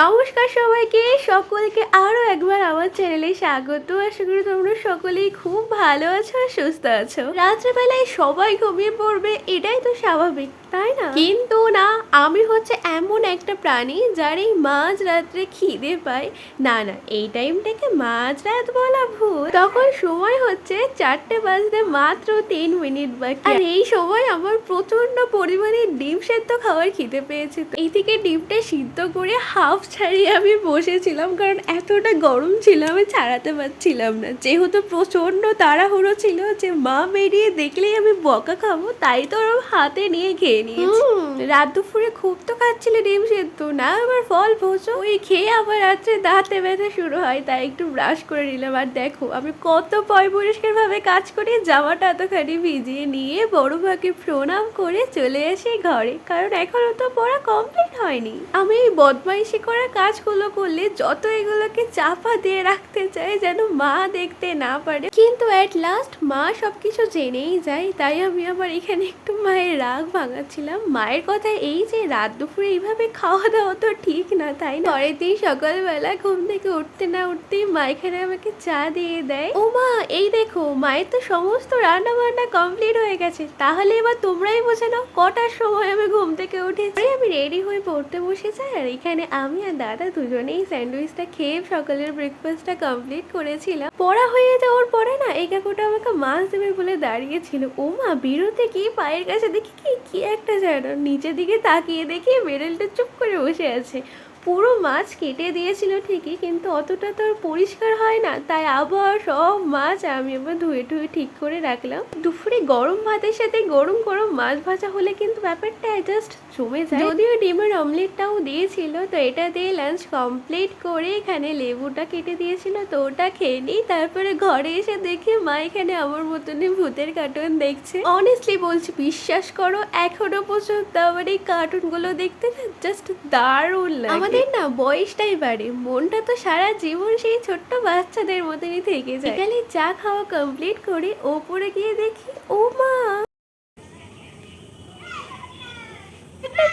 নমস্কার সবাইকে, সকলকে আরও একবার আমার চ্যানেলে স্বাগত। আশা করি তোমরা সকলেই খুব ভালো আছো আর সুস্থ আছো। রাত্রেবেলায় সবাই ঘুমিয়ে পড়বে তো স্বাভাবিক, তাই না? কিন্তু না, আমি হচ্ছে এমন একটা প্রাণী যার এই মাঝ রাত্রে খিদে পায়। না না, এই টাইমটাকে মাঝ রাত বলা ভুল তখন সময় হচ্ছে চারটে বাজতে মাত্র তিন মিনিট বাকি। আর এই সময় আমার প্রচণ্ড পরিমাণে ডিম সেদ্ধ খাওয়ার খিদে পেয়েছে। থেকে ডিমটা সিদ্ধ করে হাফ ছাড়িয়ে আমি বসেছিলাম, কারণ এতটা গরম ছিল, আমি ছাড়াতে পারছিলাম না। যেহেতু প্রচণ্ড তাড়াহুড়ো ছিল যে মা বেরিয়ে দেখলেই আমি বকা খাব, তাই তো ওরম হাতে নিয়ে খেয়ে নিয়েছি। রাত দুপুরে খুব তো খাচ্ছিলে ডিম সেদ্ধ না আবার ফল ভোজো? ওই খেয়ে আবার রাত্রে দাঁতে ব্যথা শুরু হয় তাই একটু ব্রাশ করে নিলাম। আর দেখো আমি কত পয় পরিষ্কার ভাবে কাজ করি জামাটা এতখানি ভিজিয়ে নিয়ে বড় ভাগে প্রণাম করে চলে আসি ঘরে। কারণ এখনও তো পড়া কমপ্লিট হয়নি। আমি এই বদমাইশি করা কাজগুলো করলে যত এগুলোকে চাপা দিয়ে রাখতে চাই যেন মা দেখতে না পারে। কিন্তু অ্যাট লাস্ট মা সবকিছু জেনেই যায়, তাই আমি আবার এখানে একটু মায়ের রাগ ভাঙাচ্ছিলাম। মায়ের কথা এই যে রাত দুপুরে এইভাবে খাওয়া দাওয়া তো ঠিক না, তাই না? পরের দিন সকালবেলা ঘুম থেকে উঠতে না উঠতেই মা এখানে আমাকে চা দিয়ে দেয়। ও মা, এই দেখো, মায়ের তো সমস্ত রান্না বান্না কমপ্লিট হয়ে গেছে। তাহলে এবার তোমরাই বোঝে নাও কটার সময় আমি ঘুম থেকে উঠেছি। আমি রেডি হয়ে পড়তে বসে যায় আর এখানে আমি আর দাদা দুজনেই স্যান্ডউইচটা খেয়ে সকালের ব্রেকফাস্টটা কমপ্লিট করেছিলাম। পড়া হয়ে যাওয়ার পরে না, এই কাকুটা আমাকে মাছ দেবে বলে দাঁড়িয়েছিল। ও মা বেরোতে কি? পায়ের কাছে দেখি কি কি একটা যেন। নিচের দিকে তাকিয়ে দেখি মেডেলটা চুপ করে বসে আছে। পুরো মাছ কেটে দিয়েছিল ঠিকই কিন্তু অতটা তো আর পরিষ্কার হয় না। তাই আবার সব মাছ আমি আবার ধুয়ে ধুয়ে ঠিক করে রাখলাম। দুপুরে গরম ভাতের সাথে গরম গরম মাছ ভাজা হলে কিন্তু ব্যাপারটা জাস্ট জমে যায়। যদিও ডিমের অমলেটটাও দিয়েছিল তো এটা দিয়ে লাঞ্চ কমপ্লিট করে এখানে লেবুটা কেটে দিয়েছিল তো ওটা খেয়ে নিই। তারপরে ঘরে এসে দেখি মা এখানে আমার মতনই ভূতের কার্টুন দেখছে। অনেস্টলি বলছি বিশ্বাস করো এখনও পর্যন্ত আমার এই কার্টুনগুলো দেখতে না জাস্ট দারুণ লাগে। আমাদের না বয়সটাই বাড়ে। মনটা তো সারা জীবন সেই ছোট্ট বাচ্চাদের মতনই থেকে যায়। বিকালে চা খাওয়া কমপ্লিট করে ওপরে গিয়ে দেখি ও মা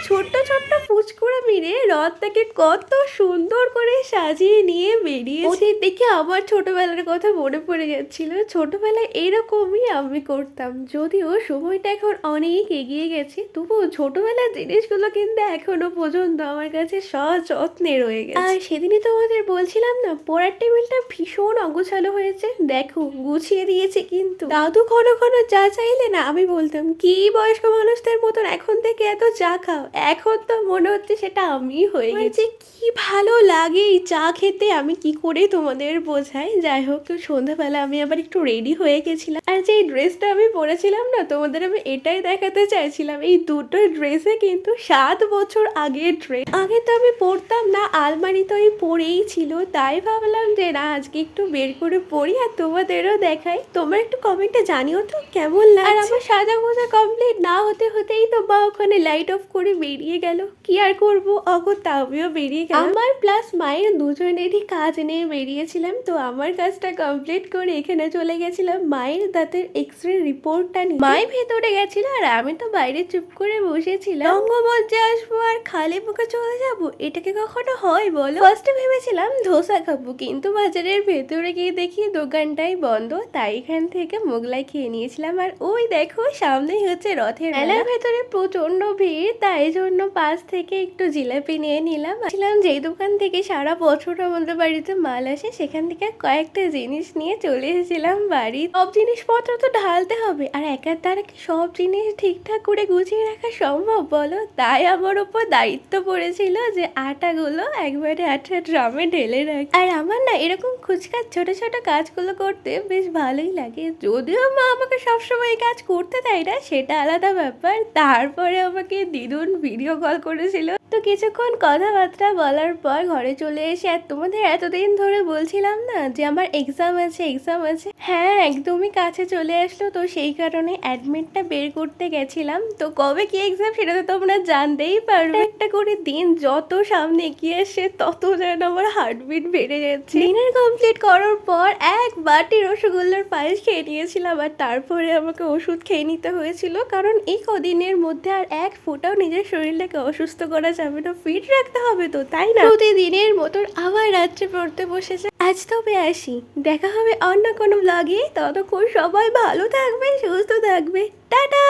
ছোট্ট ছোট্ট পুচকুড়া মেরে রথটাকে কত সুন্দর করে সাজিয়ে নিয়ে বেরিয়ে ওদের দেখে আমার ছোটবেলার কথা মনে পড়ে যাচ্ছিল ছোটবেলায় এরকমই আমি করতাম। যদিও সময়টা এখন অনেক এগিয়ে গেছে তবুও ছোটবেলার জিনিসগুলো কিন্তু এখনও পর্যন্ত আমার কাছে সযত্নে রয়ে গেছে। আর সেদিনই তোমাদের বলছিলাম না পড়ার টেবিলটা ভীষণ অগোছালো হয়েছে। দেখো গুছিয়ে দিয়েছে কিন্তু। দাদু ঘন ঘন চা চাইলে না আমি বলতাম কি বয়স্ক মানুষদের মতন এখন থেকে এত চা খাও? এখন তো মনে হচ্ছে সেটা আমি হয়ে গেছি। কি ভালো লাগে এই চা খেতে আমি কি করে তোমাদের বোঝাই? যাই হোক সন্ধ্যাবেলা আমি আবার একটু রেডি হয়ে গেছিলাম। আর যে ড্রেসটা আমি পরেছিলাম না তোমাদের আমি এটাই দেখাতে চাইছিলাম। এই দুটো ড্রেসে কিন্তু সাত বছর আগের ড্রেস আগে তো আমি পরতাম না আলমারি তো এই পরেই ছিল। তাই ভাবলাম যে না আজকে একটু বের করে পড়ি আর তোমাদেরও দেখাই। তোমরা একটু কমেন্টে জানিও তো কেমন লাগে আর আমার সাজা গোজা কমপ্লিট না হতে হতেই তো বা ওখানে লাইট অফ করে বেরিয়ে গেল। কি আর করব? অগত্যা আমিও বেরিয়ে গেলাম আমার প্লাস মায়ের দুজনেরই কাজ নিয়ে বেরিয়েছিলাম তো আমার কাজটা কমপ্লিট করে এখানে চলে গেছিলাম। মায়ের দাঁতের এক্স রে রিপোর্টটা নিয়ে মায়ের ভেতরে গেছিল আর আমি তো বাইরে চুপ করে বসেছিলাম। রঙ্গমঞ্চে আসব আর খালি বুকে চলে যাব? এটাকে কখনো হয় বলো? ফার্স্টে ভেবেছিলাম ধোসা খাব কিন্তু বাজারের ভেতরে গিয়ে দেখি দোকানটাই বন্ধ তাই এখান থেকে মোগলাই খেয়ে নিয়েছিলাম। আর ওই দেখো সামনেই হচ্ছে রথের মেলার ভেতরে প্রচণ্ড ভিড় তাই জন্য পাশ থেকে একটু জিলাপি নিয়ে নিলাম। ছিলাম যেই দোকান থেকে সারা বছর আমাদের বাড়িতে মাল আসে সেখান থেকে কয়েকটা জিনিস নিয়ে চলে এসেছিলাম বাড়ি সব জিনিসপত্র তো ঢালতে হবে আর একার দ্বারা কি সব জিনিস ঠিকঠাক করে গুছিয়ে রাখা সম্ভব বলো? তাই আমার ওপর দায়িত্ব পড়েছিল যে আটাগুলো একবারে আটা ড্রামে ঢেলে রাখ। আর আমার না এরকম খুচকার ছোট ছোট কাজগুলো করতে বেশ ভালোই লাগে। যদিও মা আমাকে সবসময় এই কাজ করতে দেয় না সেটা আলাদা ব্যাপার। তারপরে আমাকে দিদুন ভিডিও কল করেছিল। তো কিছুক্ষণ কথাবার্তা বলার পর ঘরে চলে এসে, আর তোমাদের এতদিন ধরে বলছিলাম না যে আমার এক্সাম আছে এক্সাম আছে হ্যাঁ একদমই কাছে চলে আসলো। তো সেই কারণে অ্যাডমিটটা বের করতে গেছিলাম। তো কবে কি এক্সাম সেটা তো তোমরা জানতেই পারবে। একটা করে দিন যত সামনে এগিয়ে আসে তত যেন আমার হার্টবিট বেড়ে যাচ্ছে। ডিনার কমপ্লিট করার পর এক বাটি রসগোল্লার পায়েস খেয়ে নিয়েছিলাম। আর তারপরে আমাকে ওষুধ খেয়ে নিতে হয়েছিল। কারণ এই কদিনের মধ্যে আর এক ফোঁটাও নিজের শরীরটাকে অসুস্থ করা যাবে না। ফিট রাখতে হবে তো তাই না? প্রতিদিনের মতন আবার রাত্রে পড়তে বসেছে। আজ তবে আসি। দেখা হবে অন্য কোনো ব্লগে ততক্ষণ সবাই ভালো থাকবে সুস্থ থাকবে টাটা!